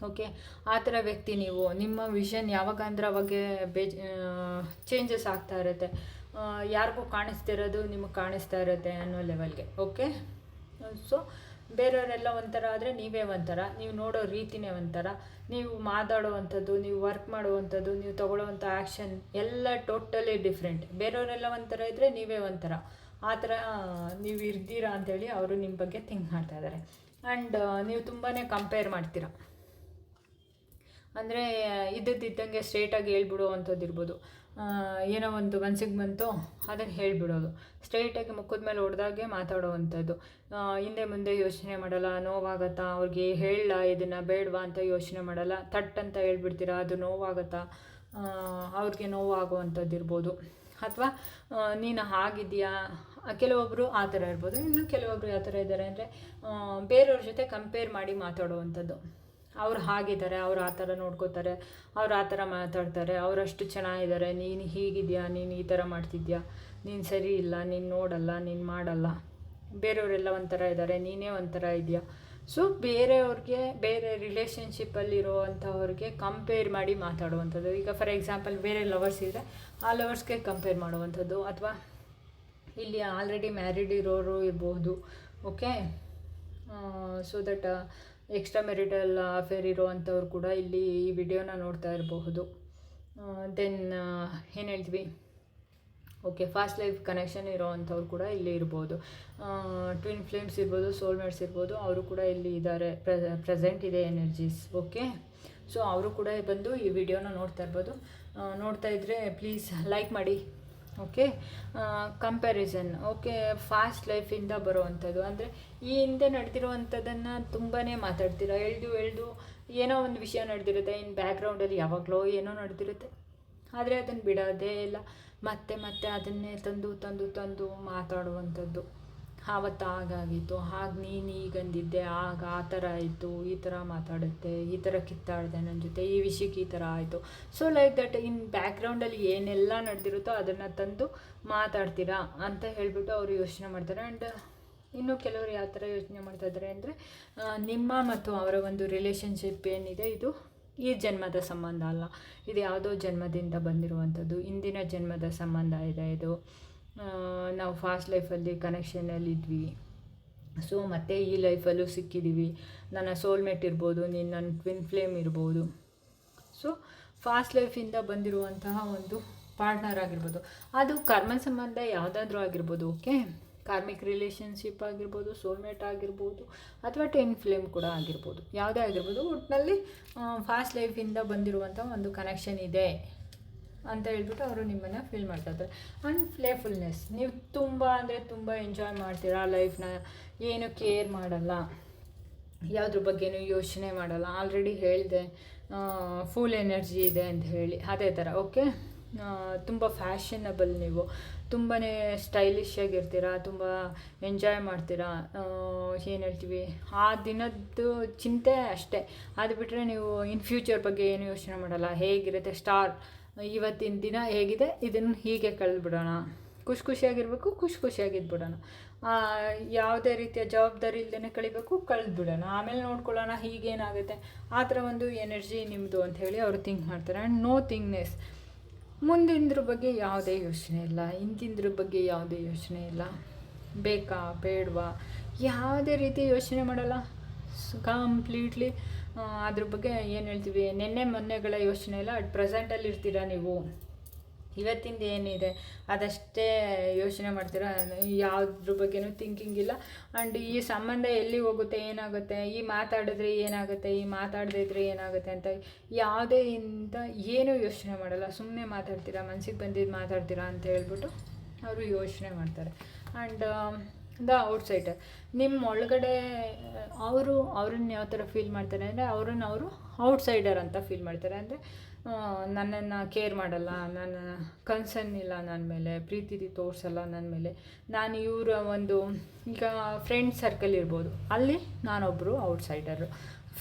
ಓಕೆ ಆ ಥರ ವ್ಯಕ್ತಿ ನೀವು. ನಿಮ್ಮ ವಿಷನ್ ಯಾವಾಗ ಅಂದ್ರೆ ಅವಾಗೆ ಬೇಜ್ ಚೇಂಜಸ್ ಆಗ್ತಾ ಇರುತ್ತೆ. ಯಾರಿಗೂ ಕಾಣಿಸ್ತಿರೋದು ನಿಮಗೆ ಕಾಣಿಸ್ತಾ ಇರುತ್ತೆ ಅನ್ನೋ ಲೆವೆಲ್ಗೆ ಓಕೆ ಸೊ ಬೇರೆಯವರೆಲ್ಲ ಒಂಥರ ಆದರೆ ನೀವೇ ಒಂಥರ. ನೀವು ನೋಡೋ ರೀತಿನೇ ಒಂಥರ. ನೀವು ಮಾತಾಡುವಂಥದ್ದು, ನೀವು ವರ್ಕ್ ಮಾಡುವಂಥದ್ದು, ನೀವು ತಗೊಳ್ಳೋವಂಥ ಆ್ಯಕ್ಷನ್ ಎಲ್ಲ ಟೋಟಲಿ ಡಿಫ್ರೆಂಟ್ ಬೇರೆಯವರೆಲ್ಲ ಒಂಥರ ಇದ್ದರೆ ನೀವೇ ಒಂಥರ. ಆ ಥರ ನೀವು ಇರ್ತೀರಾ ಅಂತೇಳಿ ಅವರು ನಿಮ್ಮ ಬಗ್ಗೆ ಥಿಂಕ್ ಮಾಡ್ತಾ ಇದ್ದಾರೆ. ಆ್ಯಂಡ್ ನೀವು ತುಂಬಾ ಕಂಪೇರ್ ಮಾಡ್ತೀರಾ. ಅಂದರೆ, ಇದ್ದದ್ದಿದ್ದಂಗೆ ಸ್ಟ್ರೇಟಾಗಿ ಹೇಳ್ಬಿಡೋ ಅಂಥದ್ದು ಇರ್ಬೋದು. ಏನೋ ಒಂದು ಮನ್ಸಿಗೆ ಬಂತು ಅದನ್ನು ಹೇಳಿಬಿಡೋದು. ಸ್ಟ್ರೈಟಾಗಿ ಮುಖದ ಮೇಲೆ ಹೊಡೆದಾಗೆ ಮಾತಾಡೋವಂಥದ್ದು ಹಿಂದೆ ಮುಂದೆ ಯೋಚನೆ ಮಾಡಲ್ಲ, ನೋವಾಗತ್ತಾ, ಅವ್ರಿಗೆ ಹೇಳಲ್ಲ, ಇದನ್ನು ಬೇಡವಾ ಅಂತ ಯೋಚನೆ ಮಾಡಲ್ಲ, ತಟ್ ಅಂತ ಹೇಳ್ಬಿಡ್ತೀರಾ, ಅದು ನೋವಾಗತ್ತಾ ಅವ್ರಿಗೆ ನೋವಾಗುವಂಥದ್ದು ಇರ್ಬೋದು. ಅಥವಾ ನೀನು ಹಾಗಿದೆಯಾ ಕೆಲವೊಬ್ಬರು ಆ ಥರ ಇರ್ಬೋದು. ಇನ್ನು ಕೆಲವೊಬ್ಬರು ಯಾವ ಥರ ಇದ್ದಾರೆ ಅಂದರೆ ಬೇರೆಯವ್ರ ಜೊತೆ ಕಂಪೇರ್ ಮಾಡಿ ಮಾತಾಡುವಂಥದ್ದು ಅವ್ರು ಹಾಗಿದ್ದಾರೆ, ಅವ್ರು ಆ ಥರ ನೋಡ್ಕೋತಾರೆ, ಅವ್ರು ಆ ಥರ ಮಾತಾಡ್ತಾರೆ, ಅವರಷ್ಟು ಚೆನ್ನಾಗಿದ್ದಾರೆ, ನೀನು ಹೀಗಿದೆಯಾ, ನೀನು ಈ ಥರ ಮಾಡ್ತಿದ್ಯಾ, ನೀನು ಸರಿ ಇಲ್ಲ, ನೀನು ನೋಡಲ್ಲ, ನೀನು ಮಾಡಲ್ಲ. ಬೇರೆಯವರೆಲ್ಲ ಒಂಥರ ಇದ್ದಾರೆ, ನೀನೇ ಒಂಥರ ಇದೆಯಾ. ಸೊ ಬೇರೆಯವ್ರಿಗೆ, ಬೇರೆ ರಿಲೇಷನ್ಶಿಪ್ಪಲ್ಲಿರುವಂಥವ್ರಿಗೆ ಕಂಪೇರ್ ಮಾಡಿ ಮಾತಾಡುವಂಥದ್ದು. ಈಗ ಫಾರ್ ಎಕ್ಸಾಂಪಲ್ ಬೇರೆ ಲವರ್ಸ್ ಇದ್ದರೆ ಆ ಲವರ್ಸ್ಗೆ ಕಂಪೇರ್ ಮಾಡುವಂಥದ್ದು. ಅಥವಾ ಇಲ್ಲಿ ಆಲ್ರೆಡಿ ಮ್ಯಾರಿಡ್ ಇರೋರು ಇರ್ಬೋದು okay so that extra marital affair ಇರೋವಂಥವ್ರು ಕೂಡ ಇಲ್ಲಿ ಈ ವಿಡಿಯೋನ ನೋಡ್ತಾ ಇರಬಹುದು. ದೆನ್ ಏನು ಹೇಳ್ತೀವಿ? ಓಕೆ ಫಾಸ್ಟ್ ಲೈಫ್ ಕನೆಕ್ಷನ್ ಇರೋವಂಥವ್ರು ಕೂಡ ಇಲ್ಲಿ ಇರ್ಬೋದು. ಟ್ವಿನ್ ಫ್ಲೇಮ್ಸ್ ಇರ್ಬೋದು ಸೋಲ್ಮೇಟ್ಸ್ ಇರ್ಬೋದು, ಅವರು ಕೂಡ ಇಲ್ಲಿ ಇದ್ದಾರೆ ಪ್ರೆಸೆಂಟ್ ಇದೆ ಎನರ್ಜೀಸ್ ಓಕೆ ಸೊ ಅವರು ಕೂಡ ಬಂದು ಈ ವಿಡಿಯೋನ ನೋಡ್ತಾ ಇರ್ಬೋದು. ನೋಡ್ತಾ ಇದ್ದರೆ ಪ್ಲೀಸ್ ಲೈಕ್ ಮಾಡಿ. ಓಕೆ ಕಂಪ್ಯಾರಿಸನ್ ಓಕೆ ಫಾಸ್ಟ್ ಲೈಫಿಂದ ಬರುವಂಥದ್ದು. ಅಂದರೆ ಈ ಹಿಂದೆ ನಡೆದಿರುವಂಥದ್ದನ್ನು ತುಂಬಾ ಮಾತಾಡ್ತೀರ? ಎಳ್ದು ಎಳ್ದು ಏನೋ ಒಂದು ವಿಷಯ ನಡೆದಿರುತ್ತೆ. ಇನ್ನು ಬ್ಯಾಕ್ಗ್ರೌಂಡಲ್ಲಿ ಯಾವಾಗಲೋ ಏನೋ ನಡೆದಿರುತ್ತೆ. ಆದರೆ ಅದನ್ನು ಬಿಡೋದೇ ಇಲ್ಲ. ಮತ್ತೆ ಮತ್ತೆ ಅದನ್ನೇ ತಂದು ತಂದು ತಂದು ಮಾತಾಡುವಂಥದ್ದು. ಆವತ್ತು ಹಾಗಾಗಿತ್ತು ಆಗ ನೀನು ಈಗ ಅಂದಿದ್ದೆ ಆಗ ಆ ಥರ ಆಯಿತು ಈ ಥರ ಮಾತಾಡುತ್ತೆ, ಈ ಥರ ಕಿತ್ತಾಡಿದೆ ನನ್ನ ಜೊತೆ, ಈ ವಿಷಯಕ್ಕೆ ಈ ಥರ ಆಯಿತು. ಸೊ ಲೈಕ್ ದಟ್ ಇನ್ ಬ್ಯಾಕ್ಗ್ರೌಂಡಲ್ಲಿ ಏನೆಲ್ಲ ನಡೆದಿರುತ್ತೋ ಅದನ್ನು ತಂದು ಮಾತಾಡ್ತೀರಾ ಅಂತ ಹೇಳಿಬಿಟ್ಟು ಅವರು ಯೋಚನೆ ಮಾಡ್ತಾರೆ. ಆ್ಯಂಡ್ ಇನ್ನು ಕೆಲವರು ಯಾವ ಥರ ಯೋಚನೆ ಮಾಡ್ತಾ ಇದ್ದಾರೆ ಅಂದರೆ ನಿಮ್ಮ ಮತ್ತು ಅವರ ಒಂದು ರಿಲೇಷನ್ಶಿಪ್ ಏನಿದೆ, ಇದು ಈ ಜನ್ಮದ ಸಂಬಂಧ ಅಲ್ಲ. ಇದು ಯಾವುದೋ ಜನ್ಮದಿಂದ ಬಂದಿರುವಂಥದ್ದು, ಇಂದಿನ ಜನ್ಮದ ಸಂಬಂಧ ಇದೆ ಇದು. ನಾವು ಫಾಸ್ಟ್ ಲೈಫಲ್ಲಿ ಕನೆಕ್ಷನಲ್ಲಿದ್ವಿ ಸೊ ಮತ್ತೆ ಈ ಲೈಫಲ್ಲೂ ಸಿಕ್ಕಿದ್ದೀವಿ ನನ್ನ ಸೋಲ್ಮೇಟ್ ಇರ್ಬೋದು, ನೀನು ನನ್ನ ಟ್ವಿನ್ ಫ್ಲೇಮ್ ಇರ್ಬೋದು. ಸೊ ಫಾಸ್ಟ್ ಲೈಫಿಂದ ಬಂದಿರುವಂತಹ ಒಂದು ಪಾರ್ಟ್ನರ್ ಆಗಿರ್ಬೋದು. ಅದು ಕರ್ಮ ಸಂಬಂಧ ಯಾವುದಾದ್ರೂ ಆಗಿರ್ಬೋದು ಓಕೆ ಕಾರ್ಮಿಕ್ ರಿಲೇಷನ್ಶಿಪ್ ಆಗಿರ್ಬೋದು ಸೋಲ್ಮೇಟ್ ಆಗಿರ್ಬೋದು, ಅಥವಾ ಟೆನ್ ಫ್ಲೇಮ್ ಕೂಡ ಆಗಿರ್ಬೋದು. ಯಾವುದೇ ಆಗಿರ್ಬೋದು ಒಟ್ಟಿನಲ್ಲಿ ಫಾಸ್ಟ್ ಲೈಫಿಂದ ಬಂದಿರುವಂಥ ಒಂದು ಕನೆಕ್ಷನ್ ಇದೆ. ಅಂತ ಹೇಳ್ಬಿಟ್ಟು ಅವರು ನಿಮ್ಮನ್ನು ಫೀಲ್ ಮಾಡ್ತಾ ಇದ್ದಾರೆ. ಆ್ಯಂಡ್ ಪ್ಲೇಫುಲ್ನೆಸ್ ನೀವು ತುಂಬ ಅಂದರೆ ತುಂಬ ಎಂಜಾಯ್ ಮಾಡ್ತೀರಾ ಲೈಫ್ನ ಏನು ಕೇರ್ ಮಾಡಲ್ಲ. ಯಾವುದ್ರ ಬಗ್ಗೆನೂ ಯೋಚನೆ ಮಾಡಲ್ಲ. ಆಲ್ರೆಡಿ ಹೇಳಿದೆ ಫುಲ್ ಎನರ್ಜಿ ಇದೆ ಅಂತ ಹೇಳಿ. ಅದೇ ಥರ ಓಕೆ ತುಂಬ ಫ್ಯಾಷನಬಲ್ ನೀವು. ತುಂಬಾ ಸ್ಟೈಲಿಶ್ ಆಗಿರ್ತೀರಾ, ತುಂಬ ಎಂಜಾಯ್ ಮಾಡ್ತೀರಾ. ಏನು ಹೇಳ್ತೀವಿ? ಆ ದಿನದ್ದು ಚಿಂತೆ ಅಷ್ಟೇ. ಅದು ಬಿಟ್ಟರೆ ನೀವು ಇನ್ ಫ್ಯೂಚರ್ ಬಗ್ಗೆ ಏನು ಯೋಚನೆ ಮಾಡಲ್ಲ. ಹೇಗಿರುತ್ತೆ? ಸ್ಟಾರ್ ಇವತ್ತಿನ ದಿನ ಹೇಗಿದೆ? ಇದನ್ನು ಹೀಗೆ ಕಳೆದ್ಬಿಡೋಣ. ಖುಷಿ ಖುಷಿಯಾಗಿರ್ಬೇಕು, ಖುಷಿ ಖುಷಿಯಾಗಿದ್ಬಿಡೋಣ. ಯಾವುದೇ ರೀತಿಯ ಜವಾಬ್ದಾರಿ ಇಲ್ಲದೇ ಕಳಿಬೇಕು, ಕಳೆದ್ಬಿಡೋಣ. ಆಮೇಲೆ ನೋಡ್ಕೊಳ್ಳೋಣ ಹೀಗೇನಾಗುತ್ತೆ. ಆ ಥರ ಒಂದು ಎನರ್ಜಿ ನಿಮ್ಮದು ಅಂತ ಹೇಳಿ ಅವರು ಥಿಂಕ್ ಮಾಡ್ತಾರೆ. ಆ್ಯಂಡ್ ನೋ ಥಿಂಗ್ನೆಸ್ ಮುಂದಿನದ್ರ ಬಗ್ಗೆ ಯಾವುದೇ ಯೋಚನೆ ಇಲ್ಲ. ಹಿಂದಿಂದ್ರ ಬಗ್ಗೆ ಯಾವುದೇ ಯೋಚನೆ ಇಲ್ಲ. ಬೇಕಾ, ಬೇಡವಾ? ಯಾವುದೇ ರೀತಿ ಯೋಚನೆ ಮಾಡಲ್ಲ. ಕಂಪ್ಲೀಟ್ಲಿ ಅದ್ರ ಬಗ್ಗೆ ಏನು ಹೇಳ್ತೀವಿ? ನಿನ್ನೆ ಮೊನ್ನೆಗಳ ಯೋಚನೆ ಇಲ್ಲ ಅಟ್ ಪ್ರೆಸೆಂಟಲ್ಲಿ ಇರ್ತೀರಾ ನೀವು? ಇವತ್ತಿಂದ ಏನಿದೆ? ಅದಷ್ಟೇ ಯೋಚನೆ ಮಾಡ್ತೀರಾ? ಯಾವುದ್ರ ಬಗ್ಗೆನೂ ಥಿಂಕಿಂಗ್ ಇಲ್ಲ. ಆ್ಯಂಡ್ ಈ ಸಂಬಂಧ ಎಲ್ಲಿ ಹೋಗುತ್ತೆ, ಏನಾಗುತ್ತೆ? ಈ ಮಾತಾಡಿದ್ರೆ ಏನಾಗುತ್ತೆ? ಈ ಮಾತಾಡದೇ ಇದ್ರೆ ಏನಾಗುತ್ತೆ ಅಂತ ಯಾವುದೇ ಇಂದ ಏನೂ ಯೋಚನೆ ಮಾಡಲ್ಲ. ಸುಮ್ಮನೆ ಮಾತಾಡ್ತೀರಾ? ಮನ್ಸಿಗೆ ಬಂದಿದ್ದು ಮಾತಾಡ್ತೀರಾ ಅಂತ ಹೇಳ್ಬಿಟ್ಟು ಅವರು ಯೋಚನೆ ಮಾಡ್ತಾರೆ. ಆ್ಯಂಡ್ ದ ಔಟ್ಸೈಡರ್ ನಿಮ್ಮ ಒಳಗಡೆ, ಅವರು ಅವ್ರನ್ನ ಯಾವ ಥರ ಫೀಲ್ ಮಾಡ್ತಾರೆ ಅಂದರೆ, ಅವ್ರನ್ನ ಅವರು ಔಟ್ಸೈಡರ್ ಅಂತ ಫೀಲ್ ಮಾಡ್ತಾರೆ. ಅಂದರೆ ನನ್ನನ್ನು ಕೇರ್ ಮಾಡಲ್ಲ, ನನ್ನ ಕನ್ಸರ್ನ್ ಇಲ್ಲ ನನ್ನ ಮೇಲೆ, ಪ್ರೀತಿ ತೋರಿಸಲ್ಲ ನನ್ನ ಮೇಲೆ. ನಾನು ಇವರ ಒಂದು, ಈಗ ಫ್ರೆಂಡ್ ಸರ್ಕಲ್ ಇರ್ಬೋದು. ಅಲ್ಲಿ ನಾನೊಬ್ಬರು ಔಟ್ಸೈಡರು.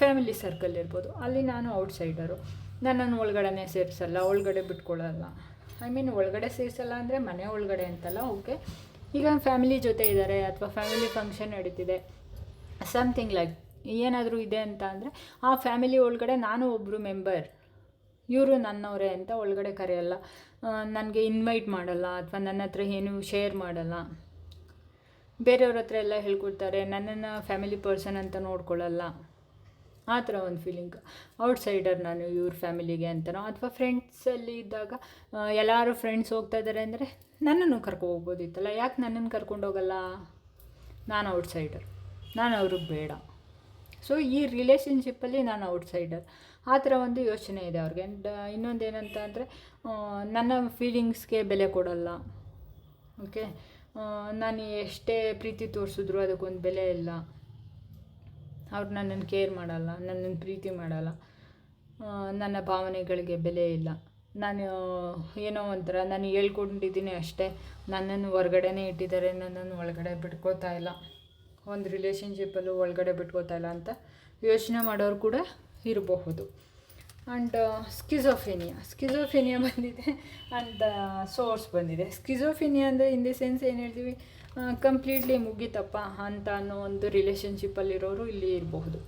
ಫ್ಯಾಮಿಲಿ ಸರ್ಕಲ್ ಇರ್ಬೋದು. ಅಲ್ಲಿ ನಾನು ಔಟ್ಸೈಡರು. ನನ್ನನ್ನು ಒಳಗಡೆನೇ ಸೇರಿಸಲ್ಲ, ಒಳಗಡೆ ಬಿಟ್ಕೊಳ್ಳಲ್ಲ. ಐ ಮೀನ್ ಒಳಗಡೆ ಸೇರಿಸಲ್ಲ ಅಂದರೆ ಮನೆ ಒಳಗಡೆ ಅಂತಲ್ಲ ಓಕೆ ಈಗ ಫ್ಯಾಮಿಲಿ ಜೊತೆ ಇದ್ದಾರೆ ಅಥವಾ ಫ್ಯಾಮಿಲಿ ಫಂಕ್ಷನ್ ನಡೀತಿದೆ ಸಮಥಿಂಗ್ ಲೈಕ್ ಏನಾದರೂ ಇದೆ ಅಂತ ಅಂದರೆ, ಆ ಫ್ಯಾಮಿಲಿ ಒಳಗಡೆ ನಾನು ಒಬ್ಬರು ಮೆಂಬರ್ ಇವರು ನನ್ನವರೇ ಅಂತ ಒಳಗಡೆ ಕರೆಯಲ್ಲ. ನನಗೆ ಇನ್ವೈಟ್ ಮಾಡಲ್ಲ ಅಥವಾ ನನ್ನ ಹತ್ರ ಏನು ಶೇರ್ ಮಾಡಲ್ಲ. ಬೇರೆಯವ್ರ ಹತ್ರ ಎಲ್ಲ ಹೇಳ್ಕೊಡ್ತಾರೆ, ನನ್ನನ್ನು ಫ್ಯಾಮಿಲಿ ಪರ್ಸನ್ ಅಂತ ನೋಡ್ಕೊಳ್ಳಲ್ಲ ಆ ಥರ ಒಂದು ಫೀಲಿಂಗ್ ಔಟ್ಸೈಡರ್ ನಾನು ಇವ್ರ ಫ್ಯಾಮಿಲಿಗೆ ಅಂತನೋ, ಅಥವಾ ಫ್ರೆಂಡ್ಸಲ್ಲಿ ಇದ್ದಾಗ ಎಲ್ಲರೂ ಫ್ರೆಂಡ್ಸ್ ಹೋಗ್ತಾ ಇದ್ದಾರೆ ಅಂದರೆ ನನ್ನನ್ನು ಕರ್ಕೊ ಹೋಗ್ಬೋದಿತ್ತಲ್ಲ ಯಾಕೆ ನನ್ನನ್ನು ಕರ್ಕೊಂಡು ಹೋಗಲ್ಲ ನಾನು ಔಟ್ಸೈಡರ್ ನಾನು ಅವ್ರಿಗೆ ಬೇಡ. ಸೊ ಈ ರಿಲೇಷನ್ಶಿಪ್ಪಲ್ಲಿ ನಾನು ಔಟ್ಸೈಡರ್ ಆ ಥರ ಒಂದು ಯೋಚನೆ ಇದೆ ಅವ್ರಿಗೆ. ಆ್ಯಂಡ್ ಇನ್ನೊಂದು ಏನಂತ ಅಂದರೆ ನನ್ನ ಫೀಲಿಂಗ್ಸ್ಗೆ ಬೆಲೆ ಕೊಡಲ್ಲ. ಓಕೆ ನಾನು ಎಷ್ಟೇ ಪ್ರೀತಿ ತೋರಿಸಿದ್ರು ಅದಕ್ಕೊಂದು ಬೆಲೆ ಇಲ್ಲ. ಅವ್ರು ನನ್ನನ್ನು ಕೇರ್ ಮಾಡಲ್ಲ, ನನ್ನನ್ನು ಪ್ರೀತಿ ಮಾಡಲ್ಲ. ನನ್ನ ಭಾವನೆಗಳಿಗೆ ಬೆಲೆ ಇಲ್ಲ. ನಾನು, ಏನೋ ಒಂಥರ ನಾನು ಹೇಳ್ಕೊಂಡಿದ್ದೀನಿ ಅಷ್ಟೇ. ನನ್ನನ್ನು ಹೊರ್ಗಡೆನೇ ಇಟ್ಟಿದ್ದಾರೆ, ನನ್ನನ್ನು ಒಳಗಡೆ ಬಿಟ್ಕೋತಾ ಇಲ್ಲ. ಒಂದು ರಿಲೇಷನ್ಶಿಪ್ಪಲ್ಲೂ ಒಳಗಡೆ ಬಿಟ್ಕೋತಾ ಇಲ್ಲ ಅಂತ ಯೋಚನೆ ಮಾಡೋರು ಕೂಡ ಇರಬಹುದು. ಆ್ಯಂಡ್ ಸ್ಕಿಝೋಫೇನಿಯಾ ಸ್ಕಿಝೋಫೇನಿಯಾ ಬಂದಿದೆ ಆ್ಯಂಡ್ ಸೋರ್ಸ್ ಬಂದಿದೆ. ಸ್ಕಿಝೋಫಿನಿಯಾ ಅಂದರೆ ಇನ್ ದಿ ಸೆನ್ಸ್ ಏನು ಹೇಳ್ತೀವಿ? ಕಂಪ್ಲೀಟ್ಲಿ ಮುಗೀತಪ್ಪ ಅಂತ ಅನ್ನೋ ಒಂದು ರಿಲೇಷನ್ಶಿಪ್ಪಲ್ಲಿರೋರು ಇಲ್ಲಿ ಇರಬಹುದು.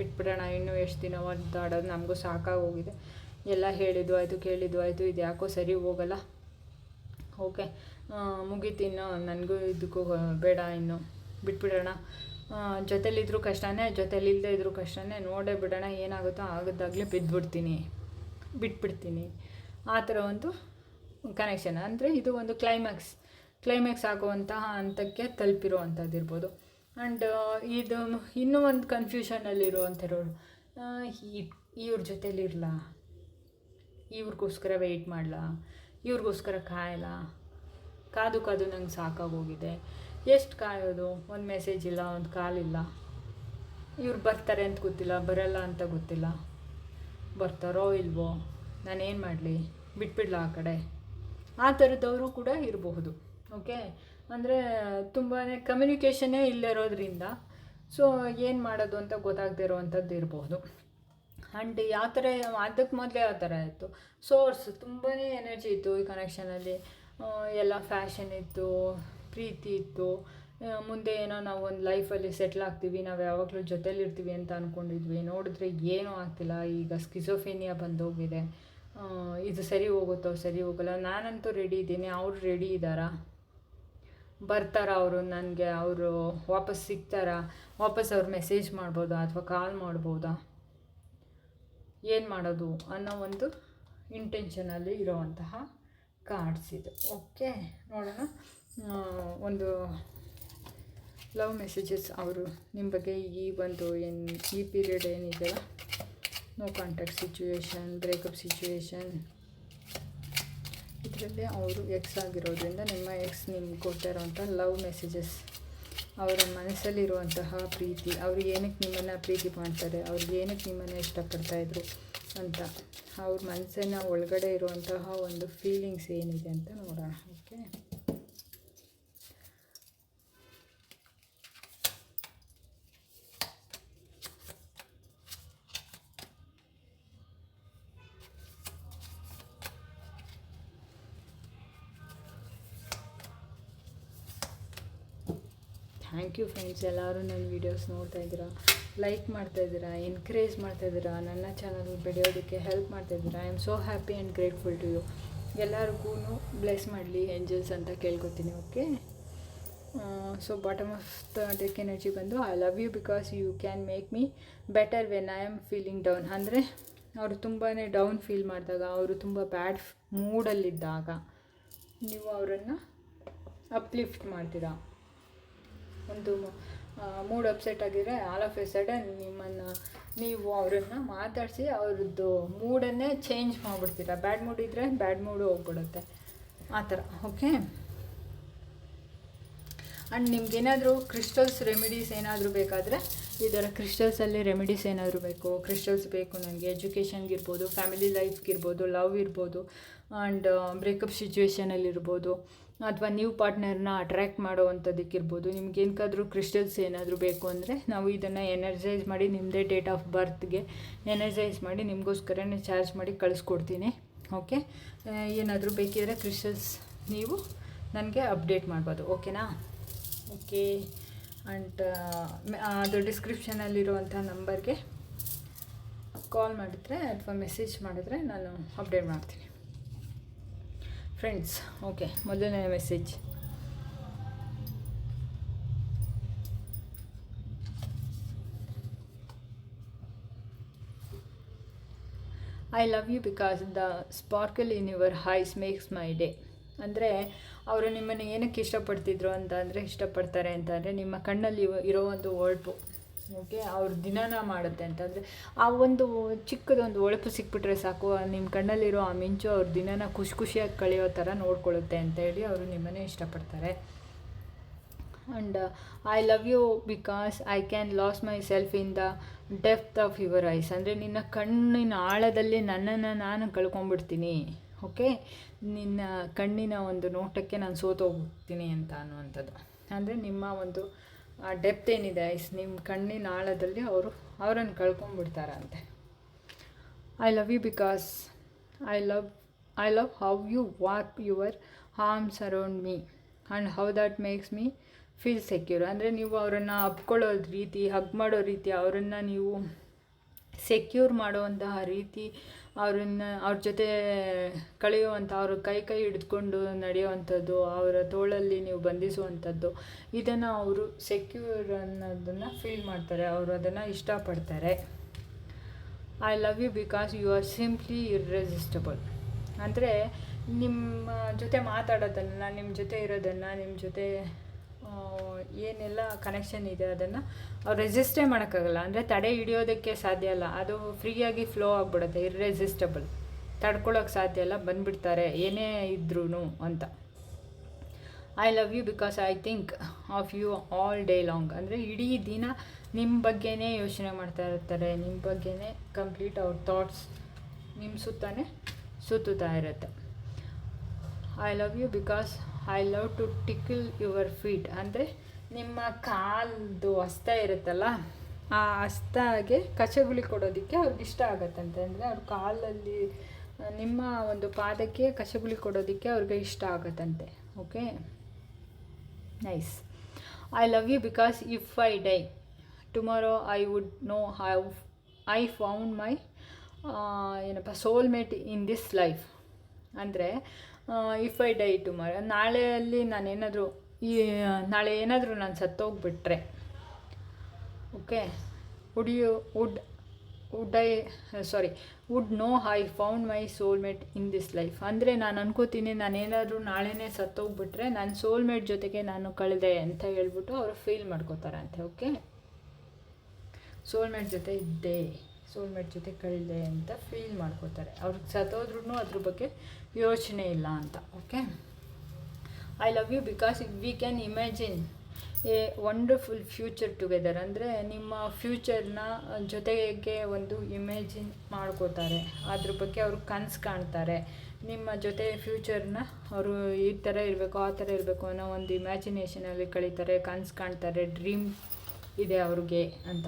ಬಿಟ್ಬಿಡೋಣ, ಇನ್ನೂ ಎಷ್ಟು ದಿನ ಆಡೋದು ನಮಗೂ ಸಾಕಾಗೋಗಿದೆ. ಎಲ್ಲ ಹೇಳಿದ್ದು ಆಯಿತು, ಕೇಳಿದ್ದು ಆಯಿತು, ಇದು ಯಾಕೋ ಸರಿ ಹೋಗಲ್ಲ. ಓಕೆ ಮುಗೀತಿನ್ನು ನನಗೂ ಇದಕ್ಕೂ ಬೇಡ ಇನ್ನು, ಬಿಟ್ಬಿಡೋಣ. ಜೊತೆಲಿದ್ರು ಕಷ್ಟನೇ ಜೊತೆಲಿಲ್ಲದೆ ಇದ್ದರೂ ಕಷ್ಟನೇ, ನೋಡೇ ಬಿಡೋಣ, ಏನಾಗುತ್ತೋ ಆಗದ್ದಾಗಲೇ ಬಿದ್ದುಬಿಡ್ತೀನಿ ಬಿಟ್ಬಿಡ್ತೀನಿ. ಆ ಥರ ಒಂದು ಕನೆಕ್ಷನ್ ಅಂದರೆ ಇದು ಒಂದು ಕ್ಲೈಮ್ಯಾಕ್ಸ್ ಕ್ಲೈಮ್ಯಾಕ್ಸ್ ಆಗುವಂತಹ ಹಂತಕ್ಕೆ ತಲುಪಿರೋ ಅಂಥದ್ದಿರ್ಬೋದು ಆ್ಯಂಡ್ ಇದು, ಇನ್ನೂ ಒಂದು ಕನ್ಫ್ಯೂಷನಲ್ಲಿರುವಂಥವ್ರು ಇವ್ರ ಜೊತೇಲಿರಲ್ಲ ಇವ್ರಿಗೋಸ್ಕರ ವೆಯ್ಟ್ ಮಾಡಲ? ಇವ್ರಿಗೋಸ್ಕರ ಕಾಯಲ್ಲ ಕಾದು ಕಾದು ನಂಗೆ ಸಾಕಾಗೋಗಿದೆ. ಎಷ್ಟು ಕಾಯೋದು? ಒಂದು ಮೆಸೇಜ್ ಇಲ್ಲ, ಒಂದು ಕಾಲಿಲ್ಲ ಇವ್ರು ಬರ್ತಾರೆ ಅಂತ ಗೊತ್ತಿಲ್ಲ, ಬರಲ್ಲ ಅಂತ ಗೊತ್ತಿಲ್ಲ. ಬರ್ತಾರೋ ಇಲ್ವೋ? ನಾನೇನು ಮಾಡಲಿ? ಬಿಟ್ಬಿಡ್ಲ ಆ ಕಡೆ? ಆ ಥರದವರು ಕೂಡ ಇರಬಹುದು ಓಕೆ ಅಂದರೆ ತುಂಬಾ ಕಮ್ಯುನಿಕೇಷನ್ನೇ ಇಲ್ಲಿರೋದ್ರಿಂದ ಸೊ ಏನು ಮಾಡೋದು ಅಂತ ಗೊತ್ತಾಗದೇ ಇರೋವಂಥದ್ದು ಇರಬಹುದು. ಆ್ಯಂಡ್ ಯಾವ ಥರ ಅದಕ್ಕೆ ಮೊದಲೇ ಆ ಥರ ಇತ್ತು. ಸೋರ್ಸ್ ತುಂಬಾ ಎನರ್ಜಿ ಇತ್ತು ಈ ಕನೆಕ್ಷನಲ್ಲಿ ಎಲ್ಲ ಫ್ಯಾಷನ್ ಇತ್ತು, ಪ್ರೀತಿ ಇತ್ತು. ಮುಂದೆ ಏನೋ ನಾವು ಒಂದು ಲೈಫಲ್ಲಿ ಸೆಟ್ಲ್ ಆಗ್ತೀವಿ, ನಾವು ಯಾವಾಗಲೂ ಜೊತೇಲಿರ್ತೀವಿ ಅಂತ ಅಂದ್ಕೊಂಡಿದ್ವಿ ನೋಡಿದ್ರೆ ಏನೂ ಆಗ್ತಿಲ್ಲ. ಈಗ ಸ್ಕಿಸೋಫೇನಿಯಾ ಬಂದೋಗಿದೆ. ಇದು ಸರಿ ಹೋಗುತ್ತೋ, ಸರಿ ಹೋಗಲ್ಲ. ನಾನಂತೂ ರೆಡಿ ಇದ್ದೀನಿ. ಅವರು ರೆಡಿ ಇದ್ದಾರಾ? ಬರ್ತಾರ ಅವರು? ನನಗೆ ಅವರು ವಾಪಸ್ ಸಿಗ್ತಾರಾ? ವಾಪಸ್ ಅವ್ರು ಮೆಸೇಜ್ ಮಾಡ್ಬೋದಾ? ಅಥವಾ ಕಾಲ್ ಮಾಡ್ಬೋದಾ? ಏನು ಮಾಡೋದು ಅನ್ನೋ ಒಂದು ಇಂಟೆನ್ಷನಲ್ಲಿ ಇರೋವಂತಹ ಕಾರ್ಡ್ಸ್ ಇದು. ಓಕೆ ನೋಡೋಣ. ಒಂದು ಲವ್ ಮೆಸೇಜಸ್ ಅವರು ನಿಮ್ಮ ಬಗ್ಗೆ ಈ ಒಂದು ಏನು, ಈ ಪೀರಿಯಡ್ ಏನಿದೆಯಲ್ಲ no contact situation breakup situation ಇದರಲ್ಲಿ ಅವರು ಎಕ್ಸ್ ಆಗಿರೋದ್ರಿಂದ ನಿಮ್ಮ ಎಕ್ಸ್ ನಿಮ್ಗೆ ಕೊಟ್ಟಿರೋಂಥ ಲವ್ ಮೆಸೇಜಸ್ ಅವರ ಮನಸ್ಸಲ್ಲಿರುವಂತಹ ಪ್ರೀತಿ, ಅವರು ಏನಕ್ಕೆ ನಿಮ್ಮನ್ನು ಪ್ರೀತಿ ಮಾಡ್ತಾರೆ ಅವ್ರಿಗೆ ಏನಕ್ಕೆ ನಿಮ್ಮನ್ನು ಇಷ್ಟಪಡ್ತಾಯಿದ್ರು ಅಂತ, ಅವ್ರ ಮನಸ್ಸಿನ ಒಳಗಡೆ ಇರುವಂತಹ ಒಂದು ಫೀಲಿಂಗ್ಸ್ ಏನಿದೆ ಅಂತ ನೋಡೋಣ ಓಕೆ ಥ್ಯಾಂಕ್ ಯು ಫ್ರೆಂಡ್ಸ್, ಎಲ್ಲರೂ ನನ್ನ ವೀಡಿಯೋಸ್ ನೋಡ್ತಾ ಇದ್ದೀರಾ? ಲೈಕ್ ಮಾಡ್ತಾಯಿದ್ದೀರಾ ಎನ್ಕರೇಜ್ ಮಾಡ್ತಾಯಿದ್ದೀರಾ ನನ್ನ ಚಾನಲ್ ಬೆಳೆಯೋದಕ್ಕೆ help ಮಾಡ್ತಾಯಿದ್ದೀರಾ I am so happy and grateful to you ಎಲ್ಲರಿಗೂ ಬ್ಲೆಸ್ ಮಾಡಲಿ ಏಂಜಲ್ಸ್ ಅಂತ ಕೇಳ್ಕೊತೀನಿ okay so bottom of the deck energy ಬಂದು I love you because you can make me better when I am feeling down ಅಂದರೆ, ಅವರು ತುಂಬಾ down feel ಮಾಡಿದಾಗ, ಅವರು ತುಂಬ ಬ್ಯಾಡ್ ಮೂಡಲ್ಲಿದ್ದಾಗ ನೀವು ಅವರನ್ನು ಅಪ್ಲಿಫ್ಟ್ ಮಾಡ್ತೀರಾ. ಒಂದು ಮೂಡ್ ಅಪ್ಸೆಟ್ ಆಗಿದ್ರೆ ಆಲ್ ಆಫ್ ಎ ಸಡನ್ ನಿಮ್ಮನ್ನು ನೀವು ಅವರನ್ನು ಮಾತಾಡಿಸಿ ಅವ್ರದ್ದು ಮೂಡನ್ನೇ ಚೇಂಜ್ ಮಾಡಿಬಿಡ್ತೀರ. ಬ್ಯಾಡ್ ಮೂಡ್ ಇದ್ದರೆ ಬ್ಯಾಡ್ ಮೂಡು ಹೋಗ್ಬಿಡುತ್ತೆ. ಆ ಥರ ಓಕೆ ಆ್ಯಂಡ್ ನಿಮ್ಗೇನಾದರೂ ಕ್ರಿಸ್ಟಲ್ಸ್ ರೆಮಿಡೀಸ್ ಏನಾದರೂ ಬೇಕಾದರೆ, ಈ ಥರ ಕ್ರಿಸ್ಟಲ್ಸಲ್ಲಿ ರೆಮಿಡೀಸ್ ಏನಾದರೂ ಬೇಕು. ಕ್ರಿಸ್ಟಲ್ಸ್ ಬೇಕು ನನಗೆ ಎಜುಕೇಷನ್ಗಿರ್ಬೋದು ಫ್ಯಾಮಿಲಿ ಲೈಫ್ಗಿರ್ಬೋದು ಲವ್ ಇರ್ಬೋದು ಆ್ಯಂಡ್ ಬ್ರೇಕಪ್ ಸಿಚುವೇಷನಲ್ಲಿರ್ಬೋದು ಅಥವಾ ನ್ಯೂ ಪಾರ್ಟ್ನರ್ನ ಅಟ್ರ್ಯಾಕ್ಟ್ ಮಾಡೋ ಅಂಥದ್ದಕ್ಕಿರ್ಬೋದು ನಿಮ್ಗೆ ಏನಕ್ಕಾದ್ರೂ ಕ್ರಿಸ್ಟಲ್ಸ್ ಏನಾದರೂ ಬೇಕು ಅಂದರೆ ನಾವು ಇದನ್ನು ಎನರ್ಜೈಸ್ ಮಾಡಿ ನಿಮ್ಮದೇ ಡೇಟ್ ಆಫ್ ಬರ್ತ್ಗೆ ಎನರ್ಜೈಸ್ ಮಾಡಿ ನಿಮಗೋಸ್ಕರನೇ ಚಾರ್ಜ್ ಮಾಡಿ ಕಳಿಸ್ಕೊಡ್ತೀನಿ. ಓಕೆ? ಏನಾದರೂ ಬೇಕಿದ್ರೆ ಕ್ರಿಸ್ಟಲ್ಸ್ ನೀವು ನನಗೆ ಅಪ್ಡೇಟ್ ಮಾಡ್ಬೋದು. ಓಕೆನಾ? ಓಕೆ. ಆ್ಯಂಡ್ ಅದು ಡಿಸ್ಕ್ರಿಪ್ಷನಲ್ಲಿರುವಂಥ ನಂಬರ್ಗೆ ಕಾಲ್ ಮಾಡಿದರೆ ಅಥವಾ ಮೆಸೇಜ್ ಮಾಡಿದರೆ ನಾನು ಅಪ್ಡೇಟ್ ಮಾಡ್ತೀನಿ. ಫ್ರೆಂಡ್ಸ್ ಓಕೆ ಮೊದಲನೇ message I love you because the sparkle in your eyes makes my day ಅಂದರೆ, ಅವರು ನಿಮ್ಮನ್ನು ಏನಕ್ಕೆ ಇಷ್ಟಪಡ್ತಿದ್ರು ಅಂತ ಅಂದರೆ ಇಷ್ಟಪಡ್ತಾರೆ ಅಂತ ಅಂದರೆ ನಿಮ್ಮ ಕಣ್ಣಲ್ಲಿ ಇರೋ ಒಂದು ಹೊಳಪು ಓಕೆ ಅವ್ರ ದಿನನ ಮಾಡುತ್ತೆ ಅಂತಂದರೆ ಆ ಒಂದು ಚಿಕ್ಕದೊಂದು ಒಳಪು ಸಿಕ್ಬಿಟ್ರೆ ಸಾಕು ನಿಮ್ಮ ಕಣ್ಣಲ್ಲಿರೋ ಆ ಮಿಂಚು ಅವ್ರ ದಿನನ ಖುಷಿ ಖುಷಿಯಾಗಿ ಕಳೆಯೋ ಥರ ನೋಡ್ಕೊಳ್ಳುತ್ತೆ ಅಂತ ಹೇಳಿ ಅವರು ನಿಮ್ಮನ್ನೇ ಇಷ್ಟಪಡ್ತಾರೆ. And I love you because I can lose myself in the depth of your eyes ಅಂದರೆ ನಿನ್ನ ಕಣ್ಣಿನ ಆಳದಲ್ಲಿ ನನ್ನನ್ನು ನಾನು ಕಳ್ಕೊಂಡ್ಬಿಡ್ತೀನಿ ಓಕೆ? ನಿನ್ನ ಕಣ್ಣಿನ ಒಂದು ನೋಟಕ್ಕೆ ನಾನು ಸೋತೋಗ್ತೀನಿ ಅಂತ ಅನ್ನುವಂಥದ್ದು. ಅಂದರೆ ನಿಮ್ಮ ಒಂದು ಆ ಡೆಪ್ತ್ ಏನಿದೆ ಐಸ್ ನಿಮ್ಮ ಕಣ್ಣಿನ ಆಳದಲ್ಲಿ ಅವರು ಅವರನ್ನು ಕಳ್ಕೊಂಡ್ಬಿಡ್ತಾರಂತೆ I love you because I love I love how you walk your arms around me and how that makes me feel secure ಅಂದರೆ ನೀವು ಅವರನ್ನು ಅಪ್ಕೊಳ್ಳೋ ರೀತಿ ಹಗ್ ಮಾಡೋ ರೀತಿ, ಅವರನ್ನು ನೀವು ಸೆಕ್ಯೂರ್ ಮಾಡುವಂತಹ ರೀತಿ ಅವ್ರನ್ನ, ಅವ್ರ ಜೊತೆ ಕಳೆಯುವಂಥ ಅವ್ರ ಕೈ ಕೈ ಹಿಡಿದುಕೊಂಡು ನಡೆಯುವಂಥದ್ದು, ಅವರ ತೋಳಲ್ಲಿ ನೀವು ಬಂಧಿಸುವಂಥದ್ದು, ಇದನ್ನು ಅವರು ಸೆಕ್ಯೂರ್ ಅನ್ನೋದನ್ನು ಫೀಲ್ ಮಾಡ್ತಾರೆ, ಅವರು ಅದನ್ನು ಇಷ್ಟಪಡ್ತಾರೆ. I love you because you are simply irresistible ಅಂದರೆ ನಿಮ್ಮ ಜೊತೆ ಮಾತಾಡೋದನ್ನು, ನಿಮ್ಮ ಜೊತೆ ಇರೋದನ್ನು, ನಿಮ್ಮ ಜೊತೆ ಏನೆಲ್ಲ ಕನೆಕ್ಷನ್ ಇದೆ ಅದನ್ನು ಅವ್ರು ರೆಸಿಸ್ಟೇ ಮಾಡೋಕ್ಕಾಗಲ್ಲ. ಅಂದರೆ ತಡೆ ಹಿಡಿಯೋದಕ್ಕೆ ಸಾಧ್ಯ ಅಲ್ಲ. ಅದು ಫ್ರೀಯಾಗಿ ಫ್ಲೋ ಆಗಿಬಿಡುತ್ತೆ ಇರ್ರೆಸಿಸ್ಟಬಲ್ ತಡ್ಕೊಳ್ಳೋಕೆ ಸಾಧ್ಯ ಇಲ್ಲ ಬಂದುಬಿಡ್ತಾರೆ, ಏನೇ ಇದ್ರೂ ಅಂತ. I love you because I think of you all day long ಅಂದರೆ ಇಡೀ ದಿನ ನಿಮ್ಮ ಬಗ್ಗೆನೇ ಯೋಚನೆ ಮಾಡ್ತಾ ಇರ್ತಾರೆ. ನಿಮ್ಮ ಬಗ್ಗೆನೇ ಕಂಪ್ಲೀಟ್ ಅವ್ರ ಥಾಟ್ಸ್ ನಿಮ್ಮ ಸುತ್ತಾನೆ ಸುತ್ತುತ್ತಾ ಇರುತ್ತೆ. I love you because I love to tickle your feet ಅಂದರೆ ನಿಮ್ಮ ಕಾಲ್ದು ಹಸ್ತ ಇರುತ್ತಲ್ಲ, ಆ ಹಸ್ತಾಗೆ ಕಚಗುಳಿ ಕೊಡೋದಕ್ಕೆ ಅವ್ರಿಗೆ ಇಷ್ಟ ಆಗತ್ತಂತೆ. ಅಂದರೆ ಅವ್ರ ಕಾಲಲ್ಲಿ ನಿಮ್ಮ ಒಂದು ಪಾದಕ್ಕೆ ಕಚಗುಳಿ ಕೊಡೋದಕ್ಕೆ ಅವ್ರಿಗೆ ಇಷ್ಟ ಆಗತ್ತಂತೆ. Okay nice I love you because if I die tomorrow I would know how I found my ಏನಪ್ಪ ಸೋಲ್ಮೇಟ್ ಇನ್ ದಿಸ್ ಲೈಫ್ ಅಂದರೆ ಇಫ್ ಐ ಡೈ ಟುಮಾರೋ ನಾಳೆಯಲ್ಲಿ ನಾನೇನಾದರೂ ಈ ನಾಳೆ ಏನಾದರೂ ನಾನು ಸತ್ತೋಗ್ಬಿಟ್ರೆ okay would you would would I sorry would know I found my soulmate in this life ಅಂದರೆ ನಾನು ಅನ್ಕೋತೀನಿ ನಾನೇನಾದರೂ ನಾಳೆನೇ ಸತ್ತೋಗ್ಬಿಟ್ರೆ ನಾನು ಸೋಲ್ಮೇಟ್ ಜೊತೆಗೆ ನಾನು ಕಳೆದೆ ಅಂತ ಹೇಳ್ಬಿಟ್ಟು ಅವರು ಫೀಲ್ ಮಾಡ್ಕೋತಾರಂತೆ ಓಕೆ ಸೋಲ್ಮೇಟ್ ಜೊತೆ ಇದ್ದೆ. ಸೋಲ್ಮೇಟ್ ಜೊತೆ ಕಳೆದೆ ಅಂತ ಫೀಲ್ ಮಾಡ್ಕೋತಾರೆ. ಅವ್ರಿಗೆ ಸತ್ತೋದ್ರೂ ಅದ್ರ ಬಗ್ಗೆ ಯೋಚನೆ ಇಲ್ಲ ಅಂತ okay I love you because we can imagine a wonderful future together ಅಂದರೆ ನಿಮ್ಮ ಫ್ಯೂಚರ್ನ ಜೊತೆಗೆ ಒಂದು ಇಮ್ಯಾಜಿನ್ ಮಾಡ್ಕೋತಾರೆ. ಅದ್ರ ಬಗ್ಗೆ ಅವರು ಕನಸು ಕಾಣ್ತಾರೆ. ನಿಮ್ಮ ಜೊತೆ ಫ್ಯೂಚರ್ನ ಅವರು ಈ ಥರ ಇರಬೇಕು, ಆ ಥರ ಇರಬೇಕು ಅನ್ನೋ ಒಂದು ಇಮ್ಯಾಜಿನೇಷನಲ್ಲಿ ಕಳೀತಾರೆ, ಕನಸು ಕಾಣ್ತಾರೆ ಡ್ರೀಮ್ ಇದೆ ಅವ್ರಿಗೆ ಅಂತ.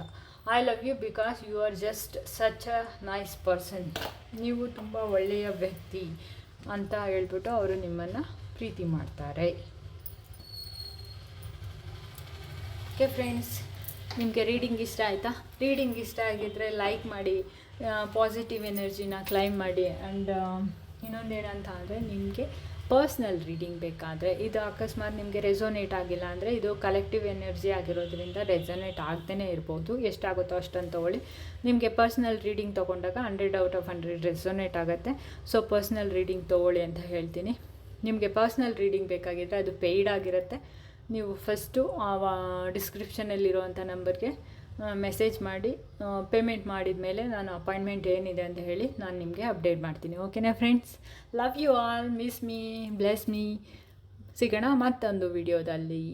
I love you because you are just such a nice person ನೀವು ತುಂಬ ಒಳ್ಳೆಯ ವ್ಯಕ್ತಿ ಅಂತ ಹೇಳ್ಬಿಟ್ಟು ಅವರು ನಿಮ್ಮನ್ನು ಪ್ರೀತಿ ಮಾಡ್ತಾರೆ. ಓಕೆ ಫ್ರೆಂಡ್ಸ್ ನಿಮಗೆ ರೀಡಿಂಗ್ ಇಷ್ಟ ಆಯಿತಾ? ರೀಡಿಂಗ್ ಇಷ್ಟ ಆಗಿದ್ದರೆ ಲೈಕ್ ಮಾಡಿ ಪಾಸಿಟಿವ್ ಎನರ್ಜಿನ ಕ್ಲೈಮ್ ಮಾಡಿ ಆ್ಯಂಡ್ ಇನ್ನೊಂದೇನಂತ ಅಂದರೆ ನಿಮಗೆ ಪರ್ಸ್ನಲ್ ರೀಡಿಂಗ್ ಬೇಕಾದರೆ ಇದು ಅಕಸ್ಮಾತ್ ನಿಮಗೆ ರೆಸೋನೇಟ್ ಆಗಿಲ್ಲ ಅಂದರೆ ಇದು ಕಲೆಕ್ಟಿವ್ ಎನರ್ಜಿ ಆಗಿರೋದ್ರಿಂದ ರೆಸೋನೇಟ್ ಆಗ್ದೇ ಇರ್ಬೋದು. ಎಷ್ಟಾಗುತ್ತೋ ಅಷ್ಟನ್ನು ತೊಗೊಳ್ಳಿ. ನಿಮಗೆ ಪರ್ಸ್ನಲ್ ರೀಡಿಂಗ್ ತೊಗೊಂಡಾಗ hundred out of hundred resonate ಆಗುತ್ತೆ. ಸೊ ಪರ್ಸ್ನಲ್ ರೀಡಿಂಗ್ ತೊಗೊಳ್ಳಿ ಅಂತ ಹೇಳ್ತೀನಿ. ನಿಮಗೆ ಪರ್ಸ್ನಲ್ ರೀಡಿಂಗ್ ಬೇಕಾಗಿದ್ದರೆ ಅದು ಪೇಯ್ಡ್ ಆಗಿರುತ್ತೆ. ನೀವು ಫಸ್ಟು ಡಿಸ್ಕ್ರಿಪ್ಷನಲ್ಲಿರುವಂಥ ನಂಬರ್ಗೆ ಮೆಸೇಜ್ ಮಾಡಿ ಪೇಮೆಂಟ್ ಮಾಡಿದ ಮೇಲೆ ನಾನು ಅಪಾಯಿಂಟ್ಮೆಂಟ್ ಏನಿದೆ ಅಂತ ಹೇಳಿ ನಾನು ನಿಮಗೆ ಅಪ್ಡೇಟ್ ಮಾಡ್ತೀನಿ. ಓಕೆನಾ friends love you all miss me bless me ಸಿಗೋಣ ಮತ್ತೊಂದು ವಿಡಿಯೋದಲ್ಲಿ